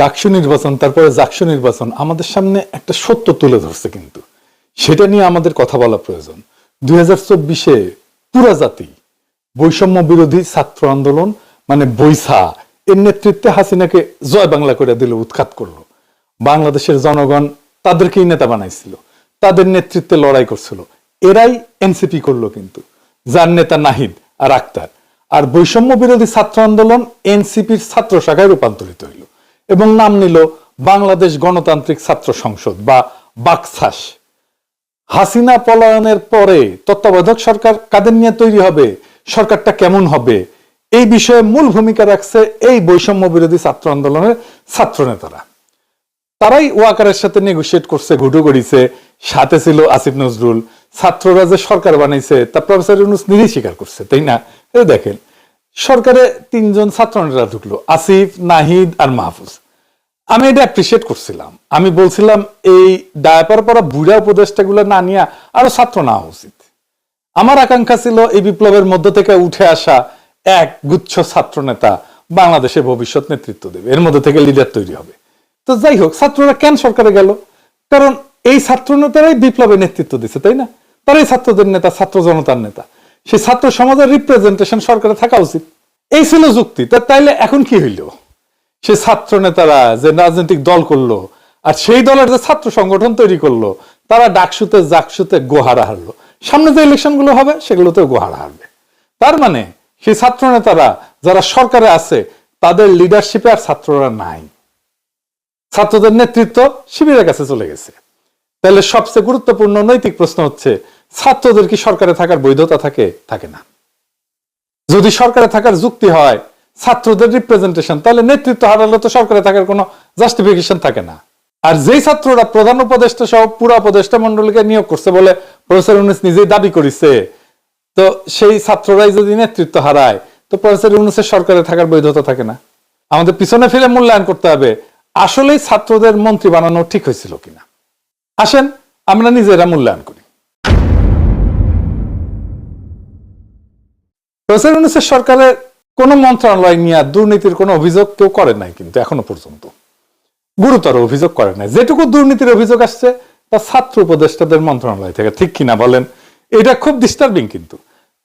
ডাকসু নির্বাচন, তারপরে জাকসু নির্বাচন, আমাদের সামনে একটা সত্য তুলে ধরছে কিন্তু। সেটা নিয়ে আমাদের কথা বলা প্রয়োজন। দুই হাজার চব্বিশে পুরা জাতি বৈষম্য বিরোধী ছাত্র আন্দোলন মানে বৈসা, এর নেতৃত্বে হাসিনাকে জয় বাংলা করে দিল, উৎখাত করল। বাংলাদেশের জনগণ তাদেরকেই নেতা বানাইছিল, তাদের নেতৃত্বে লড়াই করছিল। এরাই এনসিপি করল কিন্তু, যার নেতা নাহিদ আর আক্তার। আর বৈষম্য বিরোধী ছাত্র আন্দোলন এনসিপির ছাত্র শাখায় রূপান্তরিত হইল। এবং নাম নিল বাংলাদেশ গণতান্ত্রিক ছাত্র সংসদ বা বাকসাস হাসিনা পলায়নের পরে তত্ত্বাবধায়ক সরকার কাদের নিয়ে তৈরি হবে? সরকারটা কেমন হবে? এই বিষয়ে মূল ভূমিকা রাখছে এই বৈষম্য বিরোধী ছাত্র আন্দোলনের ছাত্র নেতারা তারাই ওয়াকারের সাথে নেগোসিয়েট করছে, ঘুটু গড়িছে সাথে ছিল আসিফ নজরুল। ছাত্ররা যে সরকার বানাইছে, তা প্রফেসর ইউনুস নিজেই স্বীকার করছে, তাই না? দেখেন, সরকারে তিনজন ছাত্র নেতা ঢুকলো, আসিফ, নাহিদ আর মাহফুজ। আমি এটা অ্যাপ্রিসিয়েট করছিলাম। আমি বলছিলাম, এই ডায়াপার পরা বুড়া উপদেষ্টাগুলো না নিয়ে আরও ছাত্র নেওয়া উচিত। আমার আকাঙ্ক্ষা ছিল এই বিপ্লবের মধ্য থেকে উঠে আসা এক গুচ্ছ ছাত্র নেতা বাংলাদেশের ভবিষ্যৎ নেতৃত্ব দেবে। এর মধ্যে থেকে লিডার তৈরি হবে। তো যাই হোক, ছাত্ররা কেন সরকারে গেল? কারণ এই ছাত্র নেতারাই বিপ্লবের নেতৃত্ব দিচ্ছে তাই না? তারাই ছাত্রদের নেতা, ছাত্র জনতার নেতা। সেই ছাত্র সমাজের রিপ্রেজেন্টেশন সরকারে থাকা উচিত। এই ছিল যুক্তি। তাইলে এখন কি হইল? সে ছাত্র নেতারা যে রাজনৈতিক দল করল, আর সেই দলের যে ছাত্র সংগঠন তৈরি করল, তারা ডাকসুতে জাকসুতে গোহারা হারলো। সামনে যে ইলেকশনগুলো হবে সেগুলোতে গোহারা হারবে। তার মানে সেই ছাত্র নেতারা যারা সরকারে আছে, তাদের লিডারশিপে আর ছাত্ররা নাই। ছাত্রদের নেতৃত্ব শিবিরের কাছে চলে গেছে। তাহলে সবচেয়ে গুরুত্বপূর্ণ নৈতিক প্রশ্ন হচ্ছে, ছাত্রদের কি সরকারে থাকার বৈধতা থাকে থাকে না? যদি সরকারে থাকার যুক্তি হয় ছাত্রদের রিপ্রেজেন্টেশন তাহলে নেতৃত্ব হারালে তো সরকারে থাকার কোনো জাস্টিফিকেশন থাকে না। আর যেই ছাত্ররা প্রধান উপদেষ্টা সহ পুরা উপদেষ্টা মন্ডলীকে নিয়োগ করছে বলে প্রফেসর ইউনুস নিজেই দাবি করেছে, তো সেই ছাত্ররাই যদি নেতৃত্ব হারায়, তো প্রফেসর ইউনুসের সরকারে থাকার বৈধতা থাকে না। আমাদের পিছনে ফিরে মূল্যায়ন করতে হবে, আসলেই ছাত্রদের মন্ত্রী বানানো ঠিক হয়েছিল কিনা। আসেন, আমরা নিজেরা মূল্যায়ন করি। প্রফেসর ইউনুসের সরকারের কোন মন্ত্রণালয় নিয়ে দুর্নীতির কোনো অভিযোগ কেউ করে নাই কিন্তু এখনও পর্যন্ত। গুরুতর অভিযোগ করে নাই। যেটুকু দুর্নীতির অভিযোগ আসছে, তা ছাত্র উপদেষ্টাদের মন্ত্রণালয় থেকে ঠিক কিনা বলেন, এটা খুব ডিস্টার্বিং কিন্তু।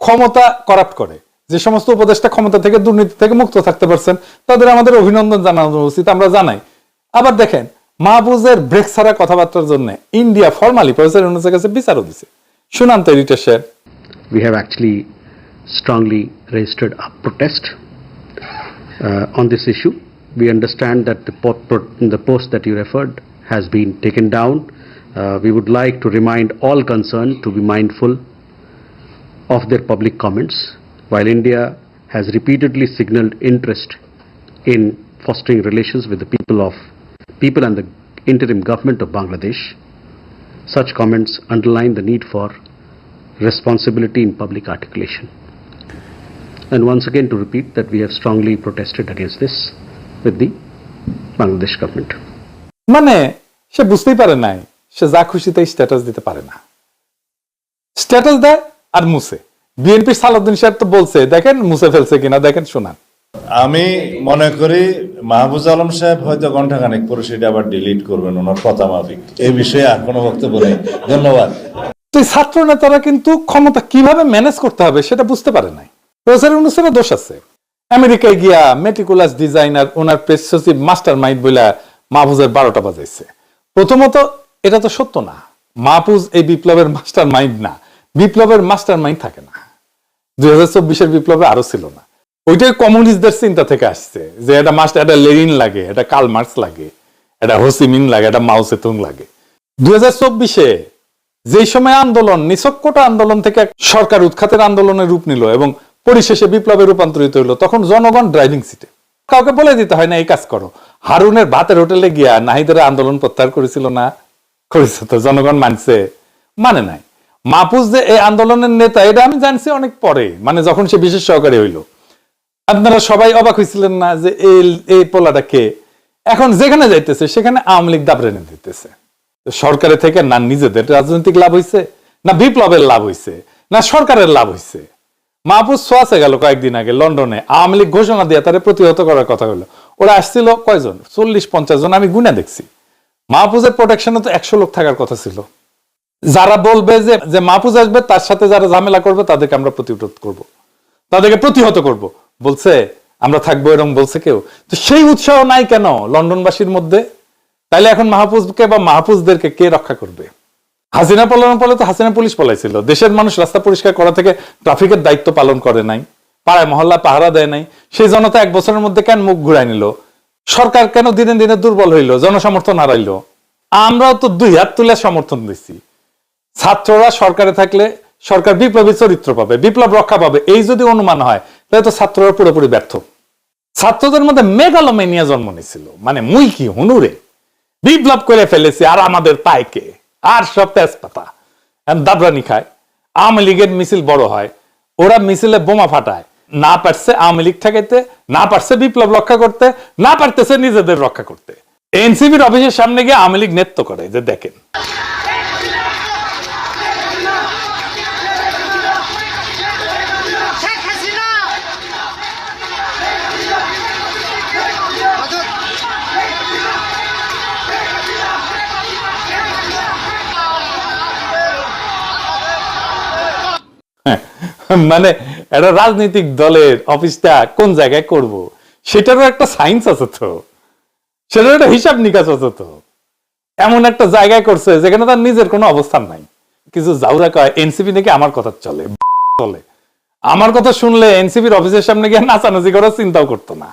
ক্ষমতা করাপ্ট করে। যে সমস্ত উপদেষ্টা ক্ষমতা থেকে, দুর্নীতি থেকে মুক্ত থাকতে পারছেন, তাদের আমাদের অভিনন্দন জানানো উচিত, আমরা জানাই। আবার দেখেন, মাহবুজের ব্রেক ছাড়া কথাবার্তার জন্য ইন্ডিয়া ফর্মালি প্রফেসর ইউনুসের কাছে বিচারও দিছে। শুনান তো রিটেশ সাহেব we have actually strongly registered a protest uh, on this issue. We understand that the, the post that you referred has been taken down. Uh, we would like to remind all concerned to be mindful of their public comments. While India has repeatedly signaled interest in fostering relations with the people of people and the interim government of Bangladesh, such comments underline the need for responsibility in public articulation. And once again to repeat that we have strongly protested against this with the Bangladesh government. মানে সে বুঝতেই পারে নাই সে যা খুশি তাই status দিতে পারে না। স্ট্যাটাস দেয় আর মুছে। বিএনপির সালাউদ্দিন সাহেব তো বলছে দেখেন মুছে ফেলছে কিনা দেখেন শোনান। আমি মনে করি মাহবুজ আলম সাহেব হয়তো ঘন্টাখানেক পরে সেটা আবার ডিলিট করবেন ওনার কথা মাফিক। এই বিষয়ে আর কোনো বক্তব্য নেই। ধন্যবাদ। ছাত্র নেতারা কিন্তু ক্ষমতা কীভাবে ম্যানেজ করতে হবে সেটা বুঝতে পারে নাই। প্রফেসর ইউনুসেরও দোষ আছে। আমেরিকায় গিয়া মেটিকুলাস ডিজাইনার ওনার প্রেস সচিব মাস্টার মাইন্ড বলে মাহফুজের বারোটা বাজাইছে। প্রথমত, এটা তো সত্য না। মাহফুজ এই বিপ্লবের মাস্টার মাইন্ড না। বিপ্লবের মাস্টার মাইন্ড থাকে না। দুই হাজার চব্বিশের বিপ্লবে আরও ছিল না। ওইটাই কমিউনিস্টদের চিন্তা থেকে আসছে যে এটা মাস্টার এটা লেনিন লাগে, এটা কাল মার্কস লাগে, এটা হোসিমিন লাগে, এটা মাও সেতুং লাগে। দুই হাজার চব্বিশে যেই সময় আন্দোলন নিছক্কটা আন্দোলন থেকে সরকার উৎখাতের আন্দোলনের রূপ নিল এবং পরিশেষে বিপ্লবে রূপান্তরিত হলো তখন জনগণ ড্রাইভিং সিটে কাউকে বলে দিতে হয় না, এই কাজ করো। হারুনের ভাতের হোটেলে গিয়া নাহিদের আন্দোলন প্রত্যাহার করেছিল না? করেছে তো, জনগণ মানছে? মানে নাই। মাহফুজ যে এই আন্দোলনের নেতা, এটা আমি জানছি অনেক পরে মানে যখন সে বিশেষ সহকারী হইল। আপনারা সবাই অবাক হয়েছিলেন না যে এই এই পোলাটা কে? এখন যেখানে যাইতেছে, সেখানে আওয়ামী লীগ দাবরে নিয়ে দিতেছে তো সরকারে থেকে না নিজেদের রাজনৈতিক লাভ হইছে, না বিপ্লবের লাভ হইছে, না সরকারের লাভ হইছে। মাহফুজ সোয়াসে গেল কয়েকদিন আগে লন্ডনে। আওয়ামী লীগ ঘোষণা দিয়ে তারা প্রতিহত করার কথা হলো। ওরা আসছিল কয়জন? চল্লিশ, পঞ্চাশ জন। আমি গুনে দেখছি। মাহফুজের প্রোটেকশনে তো একশো লোক থাকার কথা ছিল। যারা বলবে যে যে মাহফুজ আসবে, তার সাথে যারা ঝামেলা করবে, তাদেরকে আমরা প্রতিরোধ করব। তাদেরকে প্রতিহত করব। বলছে, আমরা থাকব এরকম বলছে কেউ। তো সেই উৎসাহ নাই কেন লন্ডনবাসীর মধ্যে? তাইলে এখন মাহফুজকে বা মাহফুজদেরকে কে রক্ষা করবে? হাসিনা পালানোর ফলে তো হাসিনা পুলিশ পলাইছিল। দেশের মানুষ রাস্তা পরিষ্কার করা থেকে ট্রাফিকের দায়িত্ব পালন করে নাই। পাড়ায় মহল্লা পাহারা দেয় নাই। সেই জনতা এক বছরের মধ্যে কেন মুখ ঘুরাই নিল? সরকার কেন দিনে দিনে দুর্বল হইল? জনসমর্থন হারাইলো। আমরাও তো দুই হাত তুলে সমর্থন দিচ্ছি ছাত্ররা সরকারে থাকলে সরকার বিপ্লবী চরিত্র পাবে, বিপ্লব রক্ষা পাবে। এই যদি অনুমান হয়, তাহলে তো ছাত্ররা পুরোপুরি ব্যর্থ। ছাত্রদের মধ্যে মেগালোমেনিয়া জন্ম নিয়েছিল মানে মুই কি হুনুরে? বিপ্লব করে ফেলেছি, আর আমাদের পায়কে আর সব তেজপাতা। দাবরানি খায়, আওয়ামী লীগের মিছিল বড় হয়, ওরা মিছিলে বোমা ফাটায়। না পারছে আওয়ামী লীগ ঠেকাইতে, না পারছে বিপ্লব রক্ষা করতে, না পারতেছে নিজেদের রক্ষা করতে। এনসিবির অফিসের সামনে গিয়ে আওয়ামী লীগ নেত্য করে, যে দেখেন। মানে একটা রাজনৈতিক দলের অফিসটা কোন জায়গায় করব? সেটারও একটা সায়েন্স আছে তো। সেটার একটা হিসাব নিকাশ আছে তো। এমন একটা জায়গায় করছে যেখানে তার নিজের কোনো অবস্থান নাই। কিছু জাউরা কয়, এনসিপি নাকি আমার কথা চলে? চলে আমার কথা শুনলে এনসিপির অফিসের সামনে গিয়ে নাচানাচি করার চিন্তাও করতো না।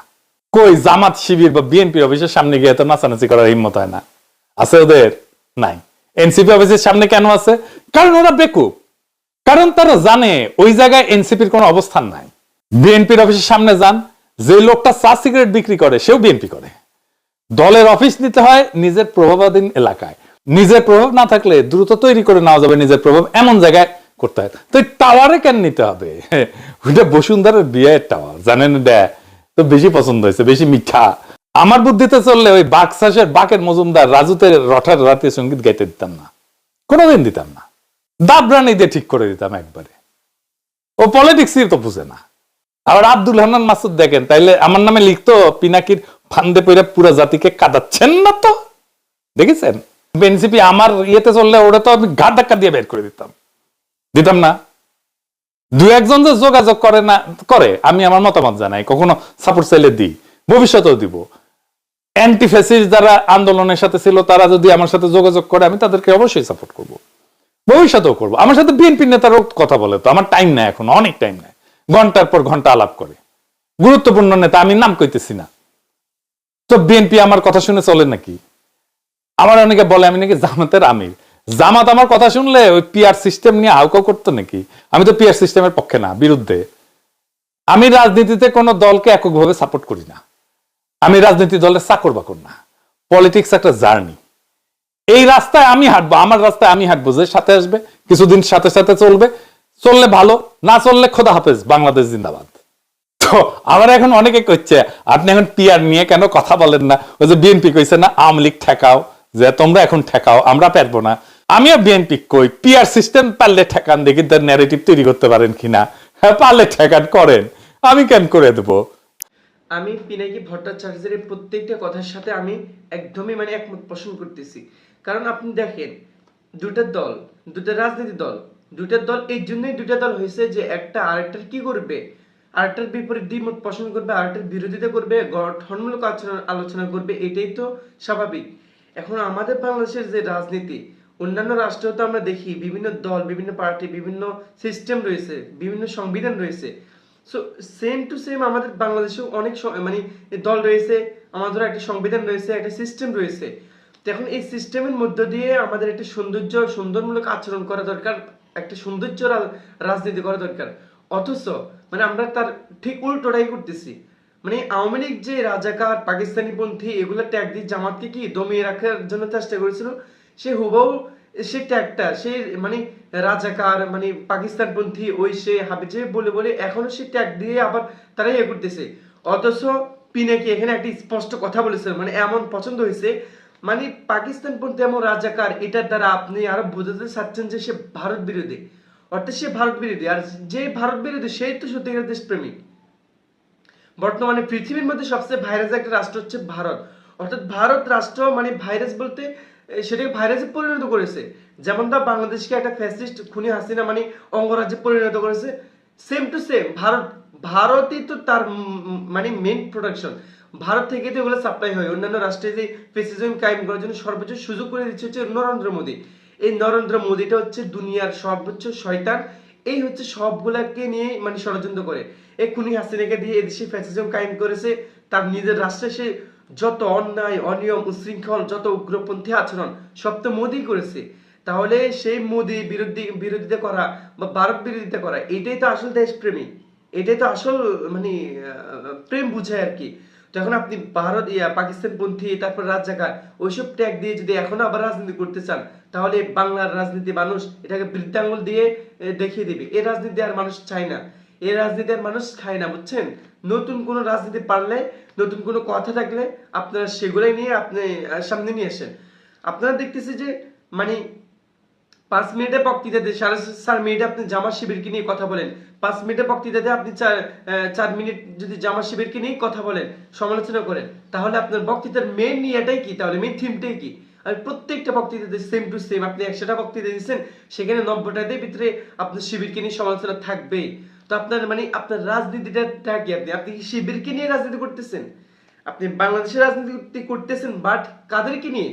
কই জামাত শিবির বা বিএনপির অফিসের সামনে গিয়ে তো নাচানাচি করার হিম্মত হয় না। আছে ওদের? নাই। এনসিপি অফিসের সামনে কেন আছে? কারণ ওরা বেকুব। কারণ তারা জানে ওই জায়গায় এনসিপির কোনো অবস্থান নাই। বিএনপির অফিসের সামনে যান, যে লোকটা চা সিগারেট বিক্রি করে, সেও বিএনপি করে। দলের অফিস নিতে হয় নিজের প্রভাবাধীন এলাকায়। নিজের প্রভাব না থাকলে দ্রুত তৈরি করে নেওয়া যাবে নিজের প্রভাব এমন জায়গায় করতে হয়। তো টাওয়ারে কেন নিতে হবে? ওইটা বসুন্ধরার বিয়ের টাওয়ার, জানেন এটা? তো বেশি পছন্দ হয়েছে, বেশি মিঠা। আমার বুদ্ধিতে চললে ওই বাকশাসের বাকের মজুমদার রাজুতের রঠার রাতে সংগীত গাইতে দিতাম না। কোনোদিন দিতাম না। দাবরানি দিয়ে ঠিক করে দিতাম একবারে। ও পলিটিক্সই তো বুঝে না। আবার আব্দুল হান্নান মাসুদ দেখেন, তাইলে আমার নামে লিখতো, পিনাকির ফান্দে পইরা পুরা জাতিকে কাঁদাচ্ছেন না তো? দেখেছেন? এনসিপি আমার ইয়েতে চললে ওটা তো আমি ঘাট ধাক্কা দিয়ে বের করে দিতাম। দিতাম না। দু একজন যে যোগাযোগ করে না, করে, আমি আমার মতামত জানাই, কখনো সাপোর্ট চাইলে দিই, ভবিষ্যতেও দিব। অ্যান্টি ফ্যাসিস্ট যারা আন্দোলনের সাথে ছিল, তারা যদি আমার সাথে যোগাযোগ করে, আমি তাদেরকে অবশ্যই সাপোর্ট করব। ভবিষ্যতেও করব। আমার সাথে বিএনপি নেতারও কথা বলে তো, আমার টাইম নাই এখন, অনেক টাইম নাই। ঘণ্টার পর ঘণ্টা আলাপ করে। গুরুত্বপূর্ণ নেতা, আমি নাম কইতেছি না। তো বিএনপি আমার কথা শুনে চলে নাকি? আমার অনেকে বলে, আমি নাকি জামাতের আমির। জামাত আমার কথা শুনলে ওই পিআর সিস্টেম নিয়ে আউকাও করতো নাকি? আমি তো পিআর সিস্টেমের পক্ষে না, বিরুদ্ধে। আমি রাজনীতিতে কোনো দলকে এককভাবে সাপোর্ট করি না। আমি রাজনীতি দলের চাকর বাকর না। পলিটিক্স একটা জার্নি। এই রাস্তায় আমি হাঁটবো, আমার রাস্তায় আমি হাঁটবো, যে সাথে আসবে, কিছুদিন সাথে সাথে চলবে, চললে ভালো, না চললে খোদা হাফেজ, বাংলাদেশ জিন্দাবাদ। তো আমার এখন অনেকে কইছে, আপনি এখন পিআর নিয়ে কেন কথা বলেন না? ওই যে বিএনপি কইছে না, আওয়ামী লীগ ঠেকাও, যে তোমরা এখন ঠেকাও, আমরা পারব না। আমিও বিএনপি কই পিআর সিস্টেম পারলে ঠেকান, দেখি তার ন্যারেটিভ তৈরি করতে পারেন কিনা। হ্যাঁ পারলে ঠেকান করেন, আমি কেন করে দেবো? আমি পিনাকি ভট্টাচার্যের প্রত্যেকটা কথার সাথে আমি একদমই মানে একমত পোষণ করতেছি। কারণ আপনি দেখেন দুটা দল দুটা রাজনীতি দল দুটা দল, এই জন্যই দুটা দল হয়েছে যে একটা আরেকটার কি করবে? আরেকটার বিপরীত দ্বিমত পোষণ করবে, আরেকটার বিরোধিতা করবে, গঠনমূলক আলোচনা করবে, এটাই তো স্বাভাবিক। এখন আমাদের বাংলাদেশের যে রাজনীতি, অন্যান্য রাষ্ট্রেও তো আমরা দেখি, বিভিন্ন দল, বিভিন্ন পার্টি, বিভিন্ন সিস্টেম রয়েছে, বিভিন্ন সংবিধান রয়েছে। সো সেম টু সেম আমাদের বাংলাদেশেও অনেক মানে দল রয়েছে, আমাদের একটা সংবিধান রয়েছে, একটা সিস্টেম রয়েছে। এখন এই সিস্টেমের মধ্য দিয়ে আমাদের একটা সৌন্দর্য, সুন্দরমূলক আচরণ করা দরকার, একটা সৌন্দর্য রাজনীতি করা দরকার। অথচ মানে আমরা তার ঠিক উল্টোটাই করতেছি। মানে আওয়ামী লীগ যে রাজাকার, পাকিস্তানি পন্থী, এগুলো ট্যাগ দিয়ে জামাতকে কি দমিয়ে রাখার জন্য চেষ্টা করেছিল? সে হুবহু সে ট্যাগটা সে মানে রাজাকার মানে পাকিস্তানপন্থী ওই সে হাবিজে বলে বলে এখনও সে ট্যাগ দিয়ে আবার তারা ইয়ে করতেছে। অথচ পিনাকি এখানে একটি স্পষ্ট কথা বলেছিল মানে এমন পছন্দ হয়েছে মানে পাকিস্তানপন্থী এমন রাজাকার, এটার দ্বারা আপনি আরও বোঝাতে চাচ্ছেন যে সে ভারত বিরোধী। অর্থাৎ সে ভারত বিরোধী। আর যে ভারত বিরোধী, সেই তো সত্যিকার দেশপ্রেমিক। বর্তমানে পৃথিবীর মধ্যে সবচেয়ে ভাইরাস একটা রাষ্ট্র হচ্ছে ভারত। অর্থাৎ ভারত রাষ্ট্র মানে ভাইরাস বলতে সেটাকে ভাইরাসে পরিণত করেছে। যেমন তা বাংলাদেশকে একটা ফ্যাসিস্ট খুনি হাসিনা মানে অঙ্গরাজ্যে পরিণত করেছে সেম টু সেম ভারত, ভারতই তো তার মানে মেন প্রোডাকশন ভারত থেকে তো এগুলো সাপ্লাই হয়। অন্যান্য রাষ্ট্রে যে ফেসিজম কায়েম করার জন্য সর্বোচ্চ সুযোগ করে দিচ্ছে হচ্ছে নরেন্দ্র মোদী। এই নরেন্দ্র মোদীটা হচ্ছে দুনিয়ার সর্বোচ্চ শয়তান। এই হচ্ছে সবগুলাকে নিয়ে মানে ষড়যন্ত্র করে। এই খুনি হাসিনাকে দিয়ে এদেশে ফ্যাসিজম কায়েম করেছে। তার নিজের রাষ্ট্রে সে যত অন্যায়, অনিয়ম, উশৃঙ্খল, যত উগ্রপন্থী আচরণ, সব তো মোদী করেছে। তাহলে সেই মোদী বিরোধী, বিরোধিতা করা বা ভারত বিরোধিতা করা, এটাই তো আসল দেশপ্রেমী। এটাই তো আসল মানে প্রেম বুঝায় আর কি। তো এখন আপনি ভারত, ইয়া পাকিস্তান পন্থী তারপর রাজ্জাকার, ওইসব ট্যাগ দিয়ে যদি এখনও আবার রাজনীতি করতে চান, তাহলে বাংলার রাজনীতি মানুষ এটাকে বৃদ্ধাঙ্গুল দিয়ে দেখিয়ে দিবে। এই রাজনীতি আর মানুষ চায় না। এই রাজনীতি আর মানুষ খায় না, বুঝছেন? নতুন কোনো রাজনীতি পারলে, নতুন কোনো কথা থাকলে আপনারা সেগুলোই নিয়ে আপনি সামনে নিয়ে আসেন। আপনারা দেখতেছি যে মানে পাঁচ মিনিটে বক্তৃতাতে সাড়ে চার মিনিটে আপনি জামা শিবিরকে নিয়ে কথা বলেন। পাঁচ মিনিটে বক্তৃতাতে আপনি চার চার মিনিট যদি জামা শিবিরকে নিয়েই কথা বলেন, সমালোচনা করেন, তাহলে আপনার বক্তৃতার মেন নিয়েটাই কি? তাহলে মেন থিমটাই কি? আর প্রত্যেকটা বক্তৃতাতে সেম টু সেম আপনি একশোটা বক্তৃতা দিচ্ছেন সেখানে নব্বইটাতে ভিতরে আপনার শিবিরকে নিয়ে সমালোচনা থাকবেই। তো আপনার মানে আপনার রাজনীতিটা কি আপনি? আপনি কি শিবিরকে নিয়ে রাজনীতি করতেছেন? আপনি বাংলাদেশের রাজনীতি করতেছেন বাট কাদেরকে নিয়ে?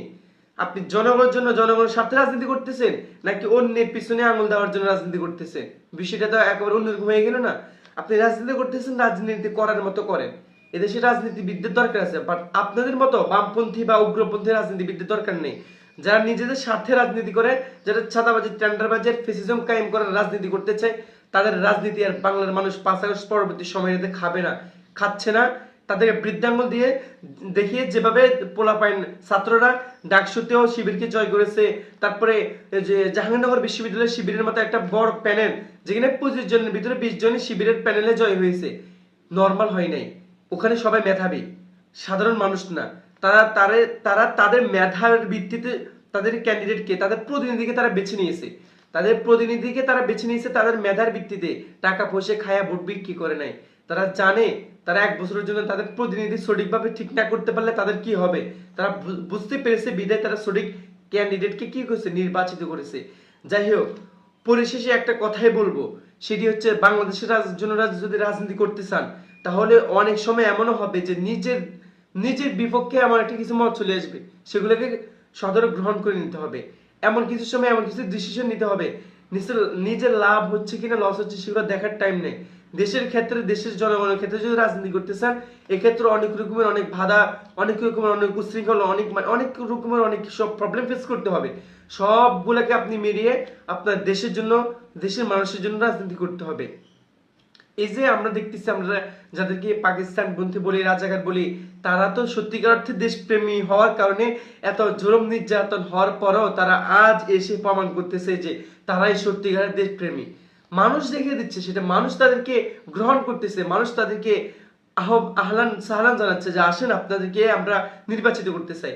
আপনি জনগণের জন্য জনগণের স্বার্থে রাজনীতি করতেছেন, নাকি অন্যের পিছনে আঙুল দেওয়ার জন্য রাজনীতি করতেছেন? বিষয়টা তো একেবারে অন্যরকম হয়ে গেল না। আপনি রাজনীতি করতেছেন, রাজনীতি করার মতো করেন। এদেশে রাজনীতিবিদদের দরকার আছে বাট আপনাদের মতো বামপন্থী বা উগ্রপন্থী রাজনীতিবিদদের দরকার নেই। যারা নিজেদের স্বার্থে রাজনীতি করে, যারা ছাতাবাজি টেন্ডারবাজের ফেসিজম কায়েম করার রাজনীতি করতে চায়, তাদের রাজনীতি আর বাংলার মানুষ পাঁচ আগস্ট পরবর্তী সময়টাতে খাবে না, খাচ্ছে না। তাদেরকে বৃদ্ধাঙ্গুল দিয়ে দেখিয়ে যেভাবে পোলাপাইন ছাত্ররা ডাকসুতেও শিবিরকে জয় করেছে, তারপরে যে জাহাঙ্গীরনগর বিশ্ববিদ্যালয়ের শিবিরের মতো একটা বড় প্যানেল, যেখানে পঁচিশ জনের ভিতরে বিশ জনই শিবিরের প্যানেলে জয় হয়েছে। নর্মাল হয় নাই। ওখানে সবাই মেধাবী। সাধারণ মানুষ না। তারা তারে, তারা তাদের মেধার ভিত্তিতে তাদের ক্যান্ডিডেটকে তাদের প্রতিনিধিকে তারা বেছে নিয়েছে। তাদের প্রতিনিধিকে তারা বেছে নিয়েছে তাদের মেধার ভিত্তিতে। টাকা পয়সা খায়া ভোট বিক্রি করে নাই। তারা জানে তারা এক বছরের জন্য তাদের প্রতিনিধি সঠিকভাবে ঠিক না করতে পারলে তাদের কি হবে? তারা বুঝতে পেরেছে বিদায় তারা সঠিক ক্যান্ডিডেটকে কি করেছে? নির্বাচিত করেছে। যাই হোক, পরিশেষে একটা কথাই বলব। সেটি হচ্ছে বাংলাদেশের রাজ- জন্য রাজ- যদি রাজনীতি করতে চান, তাহলে অনেক সময় এমনও হবে যে নিজের নিজের বিপক্ষে এমন একটা কিছু মত চলে আসবে। সেগুলোকে সদরে গ্রহণ করে নিতে হবে। এমন কিছু সময় এমন কিছু ডিসিশন নিতে হবে। নিজের নিজের লাভ হচ্ছে কিনা লস হচ্ছে, সেগুলো দেখার টাইম নেই। দেশের ক্ষেত্রে, দেশের জনগণের ক্ষেত্রে যদি রাজনীতি করতে চান, এক্ষেত্রে অনেক রকমের অনেক বাধা, অনেক রকমের অনেক উশৃঙ্খল, অনেক মানে অনেক রকমের অনেক সব প্রবলেম ফেস করতে হবে। সবগুলোকে আপনি মিলিয়ে আপনার দেশের জন্য, দেশের মানুষের জন্য রাজনীতি করতে হবে। এই যে আমরা দেখতেছি, আমরা যাদেরকে পাকিস্তান বন্ধু বলি, রাজাকার বলি, তারা তো সত্যিকার অর্থে দেশপ্রেমী হওয়ার কারণে এত জুলুম, নির্যাতন হওয়ার পরেও তারা আজ এসে প্রমাণ করতেছে যে তারাই সত্যিকারের দেশপ্রেমী। মানুষ দেখে দিচ্ছে, সেটা মানুষ তাদেরকে গ্রহণ করতেছে, মানুষ তাদেরকে আহ আহলান সাহলান জানাচ্ছে যে আসেন আপনাদেরকে আমরা নির্বাচিত করতে চাই।